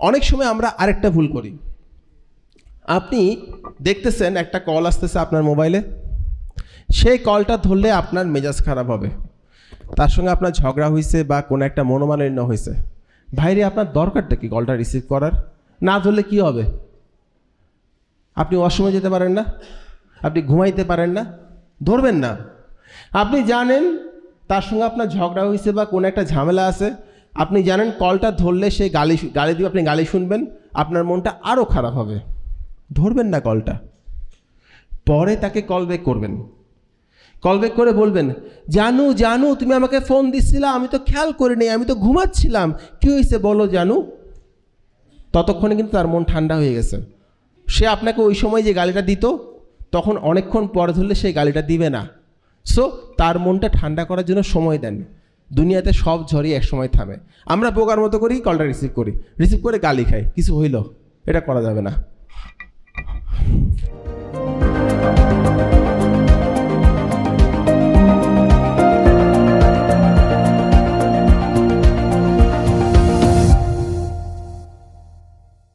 অনেক সময় আমরা আরেকটা ভুল করি। আপনি দেখতেছেন একটা কল আসতেছে আপনার মোবাইলে সেই কলটা ধরলে আপনার মেজাজ খারাপ হবে। তার সঙ্গে আপনার ঝগড়া হয়েছে বা কোনো একটা মনোমালিন্য হয়েছে ভাইরে, আপনার দরকারটা কি কলটা রিসিভ করার? না ধরলে কি হবে? আপনি অসময় যেতে পারেন না। আপনি ঘুমাইতে পারেন না। ধরবেন না। আপনি জানেন তার সঙ্গে আপনার ঝগড়া হয়েছে বা কোনো একটা ঝামেলা আছে। আপনি জানেন কলটা ধরলে সে গালি গালি দিয়ে আপনি গালি শুনবেন, আপনার মনটা আরও খারাপ হবে। ধরবেন না কলটা। পরে তাকে কল ব্যাক করবেন। কল ব্যাক করে বলবেন, জানু জানু, তুমি আমাকে ফোন দিচ্ছিলে, আমি তো খেয়াল করিনি, আমি তো ঘুমাচ্ছিলাম। কী হয়েছে বলো, জানু? ততক্ষণে কিন্তু তার মন ঠান্ডা হয়ে গেছে। সে আপনাকে ওই সময় যে গালিটা দিত, তখন অনেকক্ষণ পরে ধরলে সেই গালিটা দিবে না। সো তার মনটা ঠান্ডা করার জন্য সময় দেন। দুনিয়াতে সব ঝড়ই একসময় থামে। আমরা বোকার মতো করি, কলটা রিসিভ করি। রিসিভ করে গালি খাই। কিছু হইল, এটা করা যাবে না।